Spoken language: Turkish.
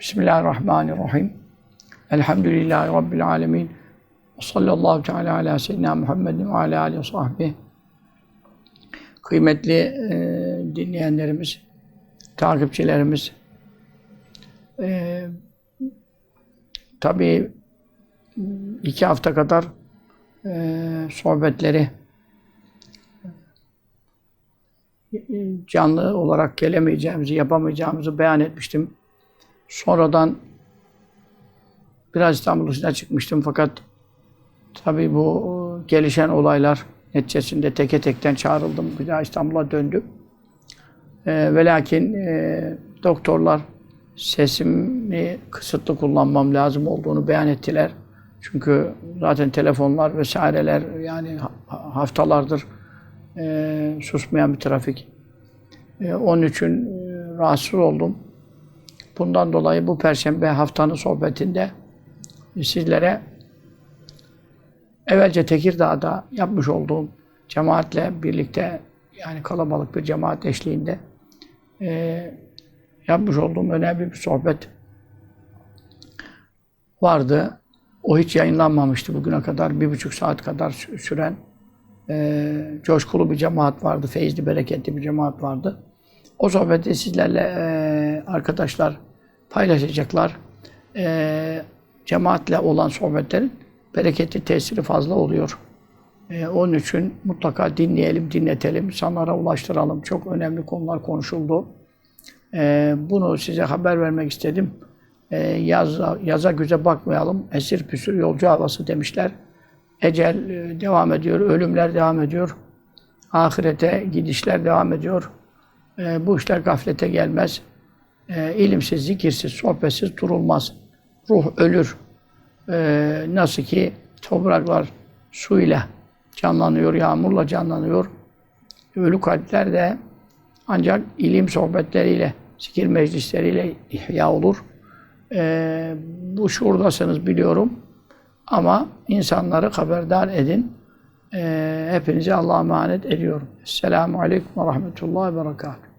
Bismillahirrahmanirrahim. Elhamdülillahi Rabbil alemin. Ve sallallahu teala ala seyyidina Muhammedin ve ala alihi sahbihi. Kıymetli e, dinleyenlerimiz, takipçilerimiz, e, tabii iki hafta kadar e, sohbetleri canlı olarak gelemeyeceğimizi, yapamayacağımızı beyan etmiştim. Sonradan biraz İstanbul dışına çıkmıştım fakat tabii bu gelişen olaylar neticesinde teke tekten çağrıldım. Bir daha İstanbul'a döndüm. E, ve lakin e, doktorlar sesimi kısıtlı kullanmam lazım olduğunu beyan ettiler. Çünkü zaten telefonlar vesaireler yani haftalardır e, susmayan bir trafik. E, onun için e, rahatsız oldum. Bundan dolayı bu perşembe haftanın sohbetinde sizlere evvelce Tekirdağ'da yapmış olduğum cemaatle birlikte yani kalabalık bir cemaat eşliğinde e, yapmış olduğum önemli bir sohbet vardı. O hiç yayınlanmamıştı bugüne kadar. Bir buçuk saat kadar süren e, coşkulu bir cemaat vardı. Feyizli, bereketli bir cemaat vardı. O sohbeti sizlerle e, arkadaşlar paylaşacaklar. E, cemaatle olan sohbetlerin bereketli tesiri fazla oluyor. E, onun için mutlaka dinleyelim, dinletelim, insanlara ulaştıralım. Çok önemli konular konuşuldu. E, bunu size haber vermek istedim. E, yaza, yaza güze bakmayalım. Esir püsür yolcu havası demişler. Ecel e, devam ediyor, ölümler devam ediyor. Ahirete gidişler devam ediyor. E, bu işler gaflete gelmez. E, ilimsiz, zikirsiz, sohbetsiz durulmaz. Ruh ölür. E, nasıl ki topraklar su ile canlanıyor, yağmurla canlanıyor. Ölü kalpler de ancak ilim sohbetleriyle, zikir meclisleriyle ihya olur. E, bu şuurdasınız biliyorum. Ama insanları haberdar edin. E, hepinize Allah'a emanet ediyorum. Esselamu Aleyküm ve Rahmetullahi ve Berekatuhu.